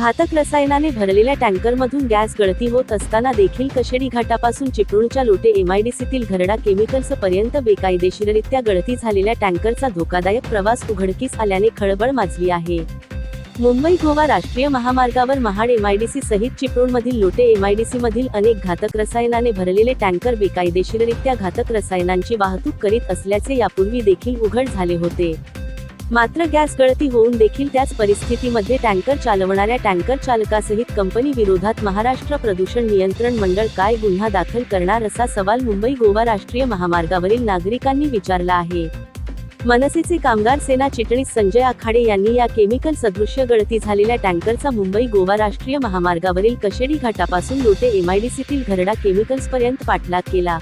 घातक रसायनाने भरलेल्या टँकरमधून गॅस गळती होत असताना देखील कशेडी घाटापासून चिपळूणच्या लोटे एमआयडीसीतील घरडा केमिकल्स पर्यंत बेकायदेशीररित्या गळती झालेल्या टँकरचा धोकादायक प्रवास उघडकीस आल्याने खळबळ माजली आहे. मुंबई गोवा राष्ट्रीय महामार्गावर महाड एमआयडीसी सहित चिपळूणमधील लोटे एमआयडीसी मधील अनेक घातक रसायनाने भरलेले टँकर बेकायदेशीररित्या घातक रसायनांची वाहतूक करीत असल्याचे यापूर्वी देखील उघड झाले होते. मात्र गॅस गळती होऊन देखील त्याच परिस्थितीमध्ये टँकर चालवणाऱ्या टँकर चालकासहित कंपनी विरोधात महाराष्ट्र प्रदूषण नियंत्रण मंडळ काय गुन्हा दाखल करणार असा सवाल मुंबई गोवा राष्ट्रीय महामार्गावरील नागरिकांनी विचारला आहे. मनसेचे कामगार सेना चिटणीस संजय आखाडे यांनी या केमिकल सदृश्य गळती झालेल्या टँकरचा मुंबई गोवा राष्ट्रीय महामार्गावरील कशेडी घाटापासून लोटे एमआयडीसीतील घरडा केमिकल्स पर्यंत पाठलाग केला.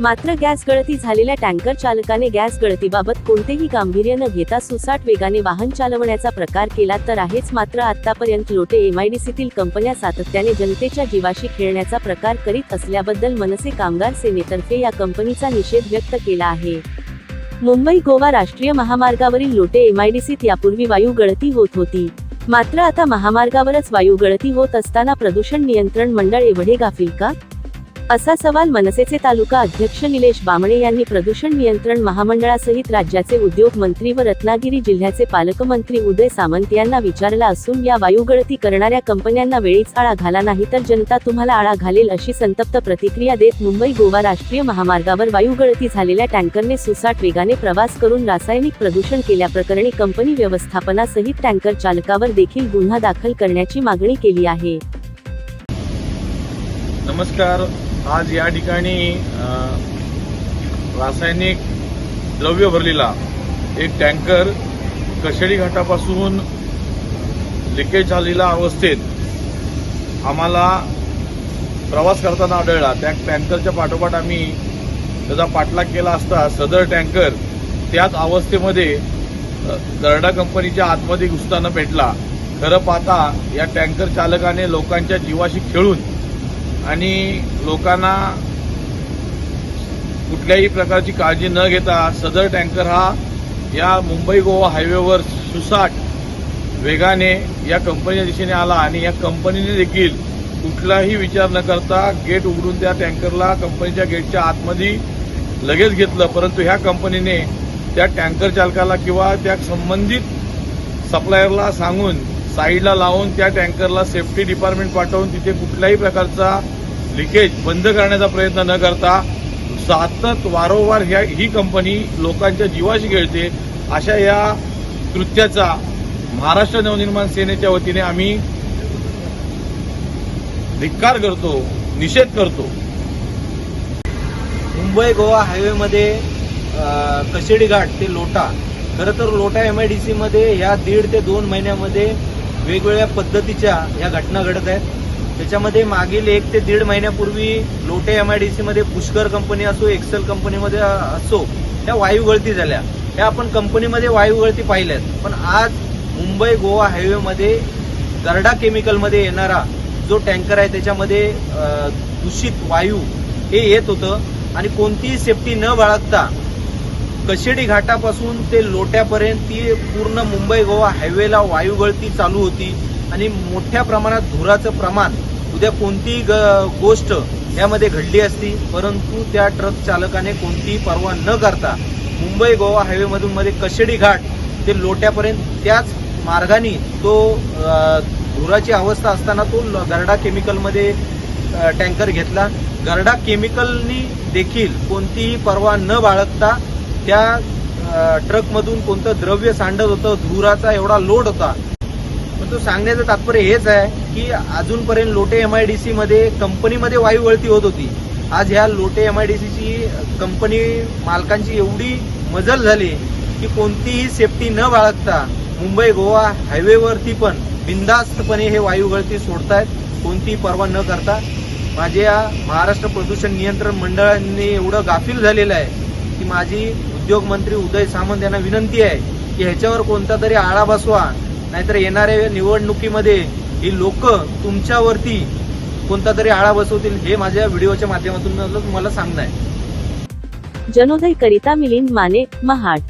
मात्र गॅस गळती झालेल्या टँकर चालकाने गॅस गळतीबाबत कोणतेही गांभीर्य न घेता सुसाट वेगाने वाहन चालवण्याचा प्रकार केला तर आहेच मात्र आतापर्यंत लोटे एमआयडीसीतील कंपन्या सातत्याने जनतेच्या जीवाशी खेळण्याचा प्रकार करीत असल्याबद्दल मनसे कामगार सेनेतर्फे या कंपनीचा निषेध व्यक्त केला आहे. मुंबई गोवा राष्ट्रीय महामार्गावरील लोटे एमआयडीसीत यापूर्वी वायू गळती होत होती. मात्र आता महामार्गावरच वायू गळती होत असताना प्रदूषण नियंत्रण मंडळ एवढे गाफील का? असा सवाल मनसेचे तालुका अध्यक्ष निलेश बामणे यांनी प्रदूषण नियंत्रण महामंडळासहित राज्याचे उद्योग मंत्री व रत्नागिरी जिल्ह्याचे पालकमंत्री उदय सामंत यांना विचारला असून या वायुगळती करणाऱ्या कंपन्यांना वेळीच आळा घाला नाही तर जनता तुम्हाला आळा घालेल अशी संतप्त प्रतिक्रिया देत मुंबई गोवा राष्ट्रीय महामार्गावर वायुगळती झालेल्या टँकरने सुसाट वेगाने प्रवास करून रासायनिक प्रदूषण केल्याप्रकरणी कंपनी व्यवस्थापनासहित टँकर चालकावर देखील गुन्हा दाखल करण्याची मागणी केली आहे. नमस्कार. आज या ठिकाणी रासायनिक द्रव्य भरलेला एक टँकर कशेडी घाटापासून लिकेज झालेल्या अवस्थेत आम्हाला प्रवास करताना आढळला. त्या टँकरच्या पाठोपाठ आम्ही त्याचा पाठलाग केला असता सदर टँकर त्याच अवस्थेमध्ये दर्डा कंपनीच्या आतमध्ये घुसताना भेटला. खरं पाहता या टँकर चालकाने लोकांच्या जीवाशी खेळून आणि लोकांना कुठल्याही प्रकारची काळजी न घेता सदर टँकर हा या मुंबई गोवा हायवेवर सुसाट वेगाने या कंपनीच्या दिशेने आला आणि या कंपनीने देखील कुठलाही विचार न करता गेट उघडून त्या टँकरला कंपनीच्या गेटच्या आतमध्ये लगेच घेतलं. परंतु ह्या कंपनीने त्या टँकर चालकाला किंवा त्या संबंधित सप्लायरला सांगून साईडला लावून त्या टँकरला सेफ्टी डिपार्टमेंट पाठवून तिथे कुठल्याही प्रकारचा लिकेज बंद करण्याचा प्रयत्न न करता सतत वारंवार ह्या ही कंपनी लोकांच्या जीवाशी खेळते. अशा या कृत्याचा महाराष्ट्र नवनिर्माण सेनेच्या वतीने आम्ही धिक्कार करतो निषेध करतो. मुंबई गोवा हायवेमध्ये कशेडी घाट ते लोटा खरं तर लोटा एम आय डी सीमध्ये ह्या दीड ते दोन महिन्यामध्ये वेगवेगळ्या पद्धतीच्या ह्या घटना घडत आहेत. त्याच्यामध्ये मागील एक ते दीड महिन्यापूर्वी लोटे एम आय डी सीमध्ये पुष्कर कंपनी असो एक्सेल कंपनीमध्ये असो त्या वायू गळती झाल्या. ह्या आपण कंपनीमध्ये वायू गळती पाहिल्यात. पण आज मुंबई गोवा हायवेमध्ये गरडा केमिकलमध्ये येणारा जो टँकर आहे त्याच्यामध्ये दूषित वायू हे येत होतं. आणि कोणतीही सेफ्टी न बाळगता कशेडी घाटापासून ते लोट्यापर्यंत ती पूर्ण मुंबई गोवा हायवेला वायू गळती चालू होती. आणि मोठ्या प्रमाणात धुराचं प्रमाण उद्या कोणतीही ग- गोष्ट यामध्ये घडली असती परंतु त्या ट्रक चालकाने कोणतीही पर्वा न करता मुंबई गोवा हायवेमधून मध्ये कशेडी घाट ते लोट्यापर्यंत त्याच मार्गाने तो धुराची अवस्था असताना तो ल- केमिकलमध्ये टँकर घेतला. गरडा केमिकलनी देखील कोणतीही पर्वा न बाळगता त्या ट्रकमधून कोणतं द्रव्य सांडत होतं धुराचा एवढा लोड होता तो सांगण्याचं तात्पर्य हेच आहे की अजूनपर्यंत लोटे एम आय डी सीमध्ये कंपनीमध्ये वायू गळती होत होती. आज ह्या लोटे एम आय डी सीची कंपनी मालकांची एवढी मजल झाली की कोणतीही सेफ्टी न बाळगता मुंबई गोवा हायवेवरती पण बिंदास्तपणे हे वायू गळती सोडतायत कोणतीही पर्वा न करता. माझ्या महाराष्ट्र प्रदूषण नियंत्रण मंडळाने एवढं गाफील झालेलं आहे की माझी उद्योग मंत्री उदय सामंत यांना विनंती आहे की ह्याच्यावर कोणता तरी आळा बसवा. नाहीतर येणाऱ्या निवडणुकीमध्ये ही लोक तुमच्यावरती कोणता तरी आळा बसवतील हे माझ्या व्हिडिओच्या माध्यमातून मला सांगणं आहे. जनोदय करिता मिलिंद माने महाड.